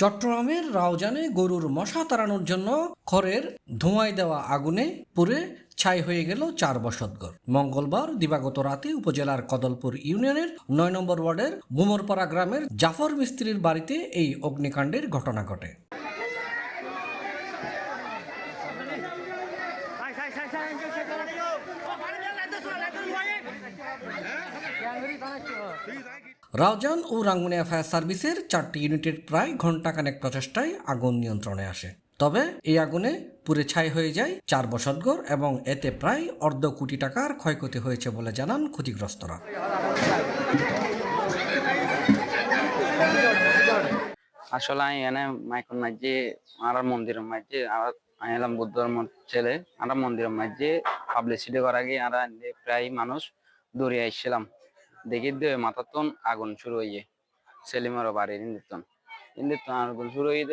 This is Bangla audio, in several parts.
চট্টগ্রামের রাউজানে গরুর মশা তাড়ানোর জন্য খড়ের ধোঁয়ায় দেওয়া আগুনে পুড়ে ছাই হয়ে গেল চার বসতঘর। মঙ্গলবার দিবাগত রাতে উপজেলার কদলপুর ইউনিয়নের নয় নম্বর ওয়ার্ডের বুমরপাড়া গ্রামের জাফর মিস্ত্রির বাড়িতে এই অগ্নিকাণ্ডের ঘটনা ঘটে। রাউজান ও রাঙ্গুনিয়া ফায়ার সার্ভিসের চারটি ইউনিটের প্রায় ঘণ্টা ঘণ্টাখানেক প্রচেষ্টায় আগুন নিয়ন্ত্রণে আসে। তবে এই আগুনে পুরে ছাই হয়ে যায় চার বসতঘর এবং এতে প্রায় অর্ধ কোটি টাকার ক্ষয়ক্ষতি হয়েছে বলে জানান ক্ষতিগ্রস্তরা। আসলে আমি এনে মাইকন মাঝে আর মন্দিরের মাঝে আর আমি এলাম বুদ্ধ ছেলে আর মন্দিরের মাঝে পাবলিসিটি করার আগে আমরা প্রায় মানুষ দৌড়ে আসছিলাম দেখি দে মাথাতন আগুন শুরু হয়ে সেলিমের বাড়ির ইন্দিতন ইন্দিতন আগুন শুরু হয়ে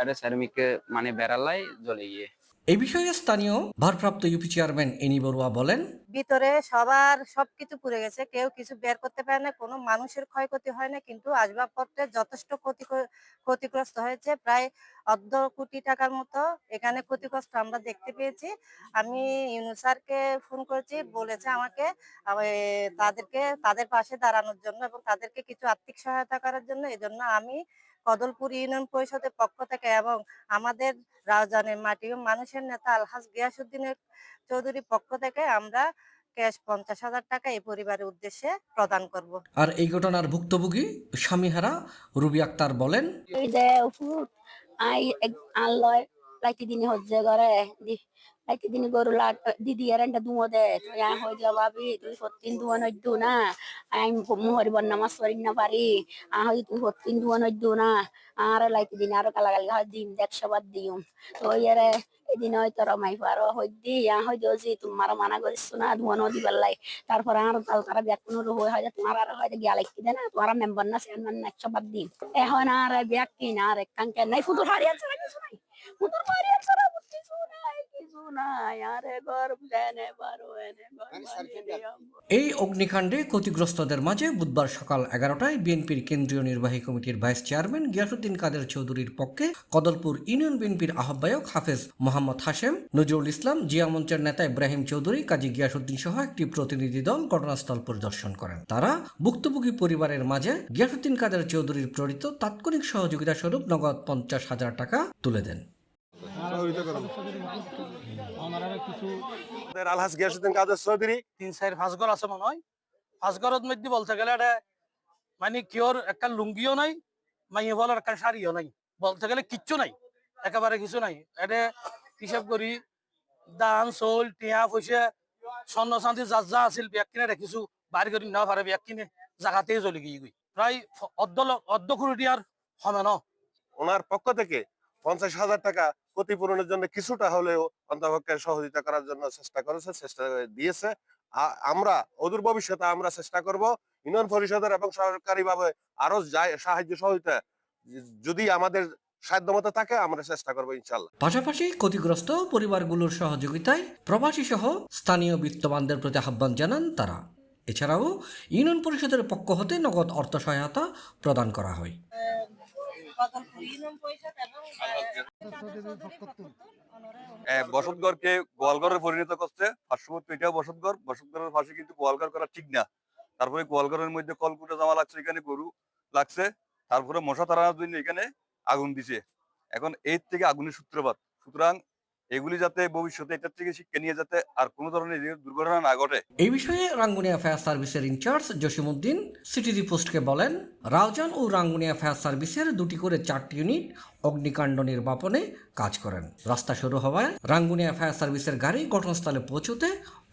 একটা সার্মিকে মানে বেড়ালাই জ্বলে গিয়ে। এই বিষয়ে স্থানীয় ভারপ্রাপ্ত ইউপি চেয়ারম্যান এনি বড়ুয়া বলেন ভিতরে সবার সবকিছু পুড়ে গেছে। কেউ কিছু বের করতে পারে না, কোনো মানুষের ক্ষয়ক্ষতি হয় না, কিন্তু আসবাবপত্রের যথেষ্ট ক্ষতি ক্ষতিগ্রস্ত হয়েছে। প্রায় অর্ধ কোটি টাকার মতো এখানে ক্ষতিগ্রস্ত আমরা দেখতে পেয়েছি। আমি ইউনুসারকে ফোন করেছি, বলেছে আমাকে তাদেরকে, তাদের পাশে দাঁড়ানোর জন্য এবং তাদেরকে কিছু আর্থিক সহায়তা করার জন্য। এজন্য আমি কদলপুর ইউনিয়ন পরিষদের পক্ষ থেকে এবং আমাদের রাজধানীর মাটি ও মানুষের নেতা আলহাজ গিয়াসুদ্দিনের চৌধুরীর পক্ষ থেকে আমরা ক্যাশ পঞ্চাশ হাজার টাকা এই পরিবারের উদ্দেশ্যে প্রদান করব। আর এই ঘটনার ভুক্তভোগী স্বামীহারা রুবি আক্তার বলেন এই লাইতি দিনে হজ্জে করে লাইতি দিনে গরু দিদি আর দুমো দে তুই হয়ে যা ভাবি তুই সত্যিন দুয়া নইদ্দু না আমি মোহরি মাছ করি না পারি আ হই তুই সত্যিন দুয়া নইদ্দু না আর লাইতি দিনে আরও কালাগালি হয় দিন দেখশো বাদ দিম তো ইয়ারে এদিন হয়তো রমাই পারো হই দি আ হই যে তোমার মানা করিস না ধোয়া নদী পাল্লাই তারপর আর তাল তারা ব্যাক কোনো হয়ে হয় তোমার আর হয়তো গিয়া লাগি দে না তোমার মেম্বার না চেয়ারম্যান না একশো বাদ দিন এখন আর ব্যাগ কিন আর কাঙ্কে নাই ফুতুর হারিয়ে ছাড়া কিছু নাই কিছু নাই। আরে ঘর পারো এনে। এই অগ্নিকাণ্ডে ক্ষতিগ্রস্তদের মাঝে বুধবার সকাল এগারোটায় বিএনপির কেন্দ্রীয় নির্বাহী কমিটির ভাইস চেয়ারম্যান গিয়াসুদ্দিন কাদের চৌধুরীর পক্ষে কদলপুর ইউনিয়ন বিএনপির আহ্বায়ক হাফেজ মোহাম্মদ হাশেম নজরুল ইসলাম জিয়া মঞ্চের নেতা ইব্রাহিম চৌধুরী কাজী গিয়াসুদ্দিন সহ একটি প্রতিনিধি দল ঘটনাস্থল পরিদর্শন করেন। তারা ভুক্তভোগী পরিবারের মাঝে গিয়াসুদ্দিন কাদের চৌধুরীর প্রেরিত তাৎক্ষণিক সহযোগিতা স্বরূপ নগদ পঞ্চাশ হাজার টাকা তুলে দেন। আলহাজ গিয়াসুদ্দিন কাদের চৌধুরী তিন চার পাঁচ ঘর আছে মনে হয়। পাঁচ ঘরের মধ্যে বলতে গেলে এটা মানে কিওর একটা লুঙ্গিও নাই মাইয়ে বলার একটা শাড়িও নাই। বলতে গেলে কিচ্ছু নাই একেবারে কিছু নাই। এটা হিসাব করি দান চৌল টিয়া পয়সা স্বর্ণ চান্দি যা যা আছিল ব্যাগ কিনে রাখিছো বাড়ি কৰি নেওয়া পারে ব্যাগ কিনে জাগাতেই জ্বলি গিয়ে গই প্রায় অর্ধ অর্ধ কোটি টিয়ার হবে ন ওনার পক্ষ থেকে পঞ্চাশ হাজার টাকা ক্ষতিপূরণের জন্য কিছুটা হলেও অন্তপক্ষে সহযোগিতা করার জন্য চেষ্টা করেছে চেষ্টা দিয়েছে। আমরা অদূর ভবিষ্যতে আমরা চেষ্টা করব ইউনিয়ন পরিষদের এবং সরকারি ভাবে আরও যাই সাহায্য সহযোগিতা যদি আমাদের সাধ্যমতো থাকে আমরা চেষ্টা করব ইনশাল্লাহ পাশাপাশি ক্ষতিগ্রস্ত পরিবারগুলোর সহযোগিতায় প্রবাসী সহ স্থানীয় বিত্তবানদের প্রতি আহ্বান জানান তারা। এছাড়াও ইউনিয়ন পরিষদের পক্ষ হতে নগদ অর্থ সহায়তা প্রদান করা হয়। বসতঘরকে গোয়ালঘরে পরিণত করছে। পার্শ্ববর্তী এটাও বসতগড় বসতগড়ের পাশে কিন্তু গোয়ালঘর করা ঠিক না। তারপরে গোয়ালঘরের মধ্যে কলকুটা জামা লাগছে এখানে গরু লাগছে। তারপরে মশা তাড়ানোর জন্য এখানে আগুন দিছে। এখন এর থেকে আগুনের সূত্রপাত। সুতরাং এগুলি যাতে ভবিষ্যতে এটার থেকে শিক্ষা নিয়ে যাতে আর কোনো ধরনের দুর্ঘটনা না ঘটে। এই বিষয়ে রাঙ্গুনিয়া ফায়ার সার্ভিসের ইনচার্জ জসিমউদ্দিন সিটিজি পোস্টকে বলেন, রাউজান ও রাঙ্গুনিয়া ফায়ার সার্ভিসের দুটি করে চারটি ইউনিট অগ্নিকাণ্ড নির্বাপনে কাজ করেন। রাস্তা শুরু হওয়ায় রাঙ্গুনিয়া ফায়ার সার্ভিসের গাড়ি ঘটনাস্থলে পৌঁছতে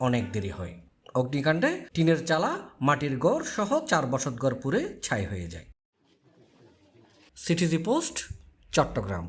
অনেক দেরি হয়। অগ্নিকাণ্ডে টিনের চালা, মাটির গড় সহ চার বসতঘর পুড়ে ছাই হয়ে যায়। CTG post, Chattogram.